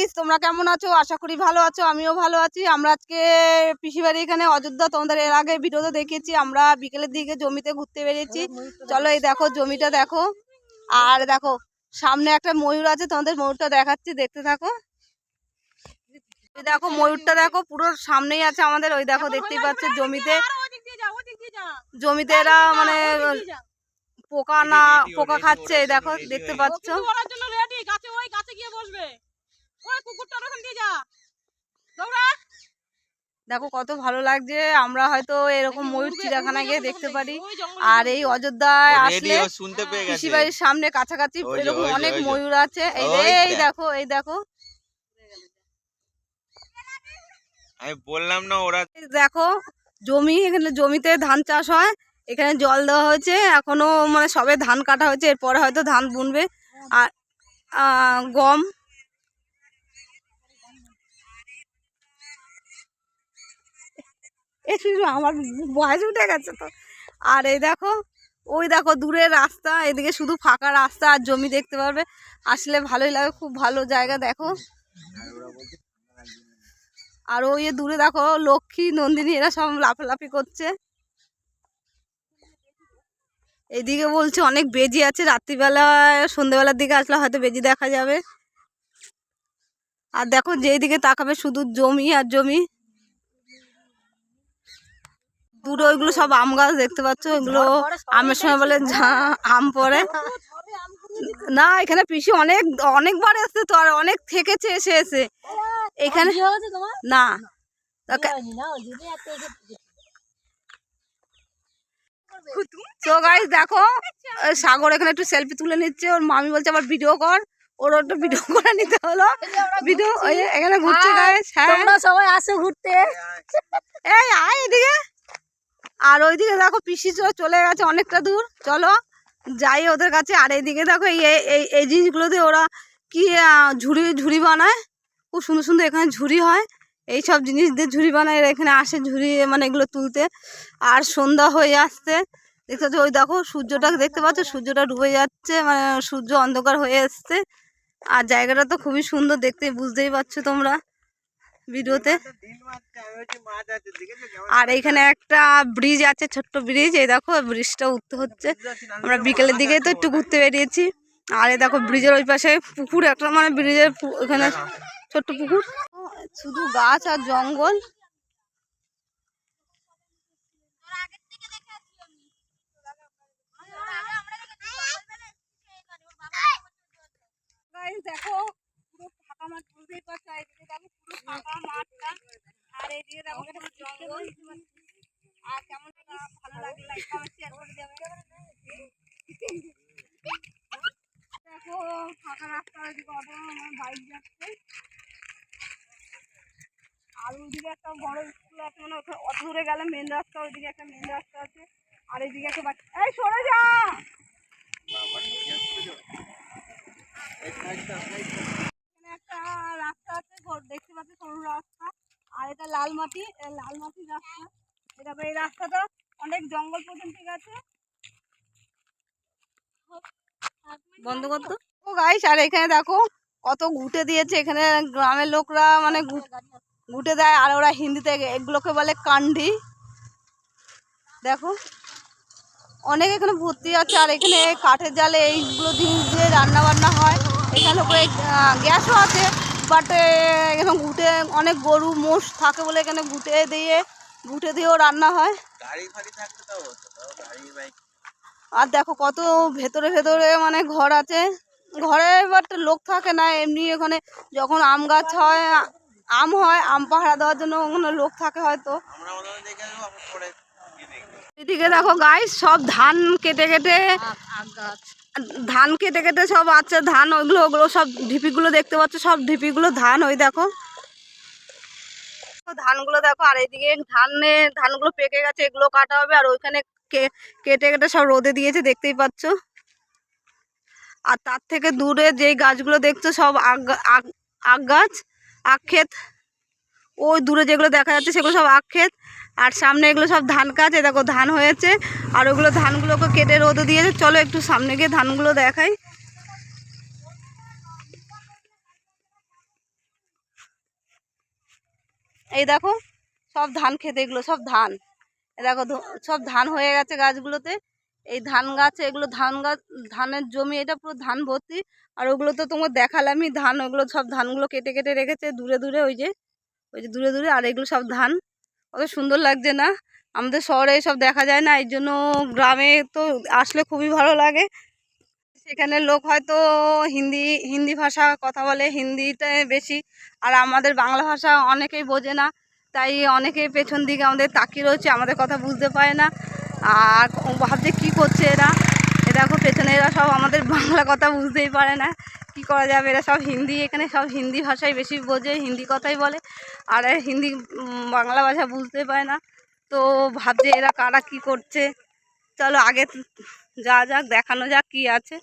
Guys তোমরা কেমন আছো আশা করি ভালো আছো আমিও ভালো আছি আমরা আজকে পিসিবাড়ি এখানে অযোধ্যা তোমাদের এর আগে ভিডিওতে দেখেছি আমরা বিকেলের দিকে জমিতে ঘুরতে বেরিয়েছি চলো এই দেখো জমিটা দেখো আর দেখো সামনে একটা ময়ূর আছে তোমাদের ময়ূরটা দেখাচ্ছি দেখতে থাকো দেখো ময়ূরটা দেখো পুরো সামনেই আছে আমাদের ওই দেখো দেখতেই পাচ্ছ জমিতে জমিতে এরা মানে পোকা না পোকা খাচ্ছে এই দেখো দেখতে পাচ্ছ করার জন্য রেডি গাছে ওই গাছে গিয়ে বসবে দেখো কত ভালো লাগছে আমরা হয়তো এরকম ময়ূর চিড়িয়াখানায় গিয়ে দেখতে পারি। আর এই অযোধ্যায় আসলে কৃষিবাড়ির সামনে কাছাকাছি এরকম অনেক ময়ূর আছে। এই এই দেখো। এই দেখো। আমি বললাম না ওরা দেখো জমি এখানে জমিতে ধান চাষ হয়। এখানে জল দেওয়া হয়েছে। এখনও মানে সবে ধান কাটা হয়েছে। এরপরে হয়তো ধান বুনবে। আর গম। আমার বয়স উঠে গেছে তো। আর এই দেখো, ওই দেখো দূরের রাস্তা, এদিকে শুধু ফাঁকা রাস্তা আর জমি দেখতে পারবে। আসলে ভালোই লাগে, খুব ভালো জায়গা, দেখো। আর ওই দূরে দেখো, লক্ষ্মী, নন্দিনী, এরা সব লাফালাফি করছে। এইদিকে বলছে, অনেক বেজি আছে রাত্রিবেলা সন্ধ্যেবেলার দিকে আসলে হয়তো বেজি দেখা যাবে। আর দেখো যেই দিকে তাকাবে শুধু জমি আর জমি। দূরে ওইগুলো সব আম গাছ দেখতে পাচ্ছ? ওইগুলো আমের সময় বলে আম পড়ে। না এখানে পিসি অনেক অনেকবার এসছে তো আর অনেক থেকেছে এসে এসে। এখানে না। তো গাইস দেখো সাগর এখানে একটু সেলফি তুলে নিচ্ছে। ওর মামি বলছে আবার ভিডিও কর। ওর একটু ভিডিও করে নিতে হলো। ভিডিও এখানে ঘুরছে গাইস হ্যাঁ। সবাই আসো ঘুরতে। এই আয় এদিকে। আর ওইদিকে দেখো পিসি চলে গেছে অনেকটা দূর। চলো, যাই ওদের কাছে। আর এইদিকে দেখো এই এই- এই জিনিসগুলো দিয়ে ওরা কি ঝুড়ি ঝুড়ি বানায়। খুব সুন্দর সুন্দর এখানে ঝুড়ি হয়। এই সব জিনিস দিয়ে ঝুড়ি বানায়। এখানে আসে ঝুড়ি মানে এগুলো তুলতে। আর সন্ধ্যা হয়ে আসছে। দেখতে পাচ্ছ, ওই দেখো সূর্যটা দেখতে পাচ্ছ, সূর্যটা ডুবে যাচ্ছে মানে সূর্য অন্ধকার হয়ে আসছে আর জায়গাটা তো খুবই সুন্দর দেখতে, বুঝতেই পারছ তোমরা। ভিডিওতে। আর এইখানে একটা ব্রিজ আছে ছোট্ট ব্রিজ এই দেখো ব্রিজটা উঠতে হচ্ছে। আমরা বিকেলের দিকে তো একটু ঘুরতে। বেরিয়েছি। আর এই দেখো ব্রিজের ওই পাশে পুকুর একটা মানে ব্রিজের ওখানে ছোট্ট পুকুর। শুধু গাছ আর জঙ্গল। দেখো ফাঁকা মাঠ বুঝতেই পারছ এদিকে ফাঁকা মাঠটা, আর জঙ্গল। আর কেমন ভালো দেখো, ফাঁকা রাস্তা অটো বাইক যাচ্ছে। আর ওইদিকে একটা বড় স্কুল আছে মানে অত দূরে গেলে মেন রাস্তা ওইদিকে একটা মেন রাস্তা আছে। আর এইদিকে একটা বাচ্চা এই, সরে যা এখানে একটা রাস্তা আছে ঘর দেখতে পাচ্ছি সরু রাস্তা আর এটা লাল মাটি লাল মাটির রাস্তা। এটা এই রাস্তাটা অনেক জঙ্গল পর্যন্ত গেছে। বন্ধ করতো ও গাইস আর এখানে দেখো কত ঘুটে দিয়েছে। এখানে গ্রামের লোকরা মানে ঘুটে দেয় আর ওরা হিন্দিতে এগুলোকে বলে কান্ডি। দেখো অনেক এখানে ভর্তি আছে আর এখানে কাঠের জালে এইগুলো জিনিস দিয়ে রান্না বান্না হয়। এখানে গ্যাসও আছে। বাট এখানে ঘুটে অনেক গরু মোষ থাকে বলে এখানে ঘুটে দিয়ে ঘুটে দিয়েও রান্না হয়। আর দেখো কত ভেতরে ভেতরে মানে ঘর আছে। ঘরে বাট লোক থাকে না এমনি এখানে যখন আম গাছ হয় আম হয় আম পাহারা দেওয়ার জন্য ওখানে লোক থাকে হয়তো। এদিকে দেখো গাই সব ধান কেটে কেটে ধান কেটে কেটে সব আছে ধান ওইগুলো ওগুলো সব ঢিপিগুলো দেখতে পাচ্ছ, সব ঢিপিগুলো ধান, ওই দেখো। ধানগুলো দেখো, আর এইদিকে ধানে, ধানগুলো পেকে গেছে, এগুলো কাটা হবে, আর ওইখানে কেটে কেটে সব রোদে দিয়েছে, দেখতেই পাচ্ছ। আর তার থেকে দূরে যেই গাছগুলো দেখছ, সব আগ আগ আগ গাছ, আখ ক্ষেত। ওই দূরে যেগুলো দেখা যাচ্ছে সেগুলো সব আখ ক্ষেত আর সামনে এগুলো সব ধান গাছ এ দেখো ধান হয়েছে। আর ওগুলো ধানগুলোকে কেটে রোদে দিয়েছে চলো একটু সামনে গিয়ে ধানগুলো দেখাই। এই দেখো, সব ধান খেতে এগুলো, সব ধান। এই দেখো সব ধান হয়ে গেছে গাছগুলোতে। এই ধান গাছ, এগুলো ধান গাছ, ধানের জমি, এটা পুরো ধান ভর্তি। আর ওগুলো তো তোমার দেখালামই, ধান, ওগুলো সব ধানগুলো কেটে কেটে রেখেছে দূরে দূরে, ওই যে ওই যে দূরে দূরে আর এগুলো সব ধান। অত সুন্দর লাগছে না। আমাদের শহরে সব দেখা যায় না এই জন্য গ্রামে তো আসলে খুবই ভালো লাগে। সেখানে লোক হয়তো হিন্দি হিন্দি ভাষা কথা বলে, হিন্দিতে বেশি। আর আমাদের বাংলা ভাষা অনেকেই বোঝে না, তাই অনেকেই পেছন দিকে আমাদের তাকিয়ে রয়েছে, আমাদের কথা বুঝতে পারে না। আর ভাবছে কী করছে এরা? এ দেখো, পেছনে এরা সব আমাদের বাংলা কথা বুঝতেই পারে না। কি করা যাবে? এরা সব হিন্দি, এখানে সব হিন্দি ভাষাই বেশি বোঝে, হিন্দি কথাই বলে। আর হিন্দি বাংলা ভাষা বুঝতে পারে না। তো ভাবছে এরা কারা কি করছে। চলো আগে যা যাক, দেখানো যাক কি আছে।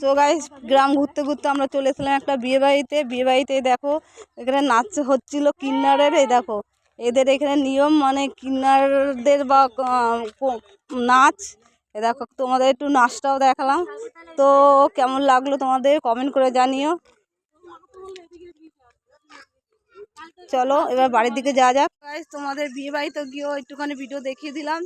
সো গ্রাম ঘুরতে ঘুরতে আমরা চলে এসেছিলাম একটা বিয়েবাড়িতে বিয়েবাড়িতে দেখো, এখানে নাচ হচ্ছিল কিন্নারের, এই দেখো। এদের এখানে নিয়ম মানে কিন্নারদের বা নাচ। এ দেখো, তোমাদের একটু নাচটাও দেখালাম। তো কেমন লাগল তোমাদের? কমেন্ট করে জানিও। চলো, এবার বাড়ির দিকে যাওয়া যাক। তোমাদের বিয়ে বাড়িতে গিয়েও একটুখানি ভিডিও দেখিয়ে দিলাম।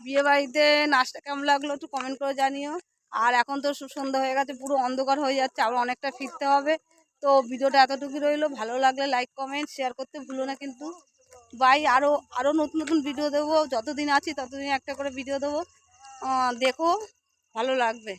বিয়ে বাড়িতে নাচটা কেমন লাগল একটু কমেন্ট করে জানিও। আর এখন তো সন্ধ্যা হয়ে গেছে, পুরো অন্ধকার হয়ে যাচ্ছে, আবার অনেকটা ফিরতে হবে। তো ভিডিওটা এতটুকু রইল। ভালো লাগলে লাইক কমেন্ট শেয়ার করতে ভুলো না কিন্তু। বাই আরও আরও নতুন নতুন ভিডিও দেবো। যতদিন আছি ততদিন একটা করে ভিডিও দেবো। দেখো ভালো লাগবে।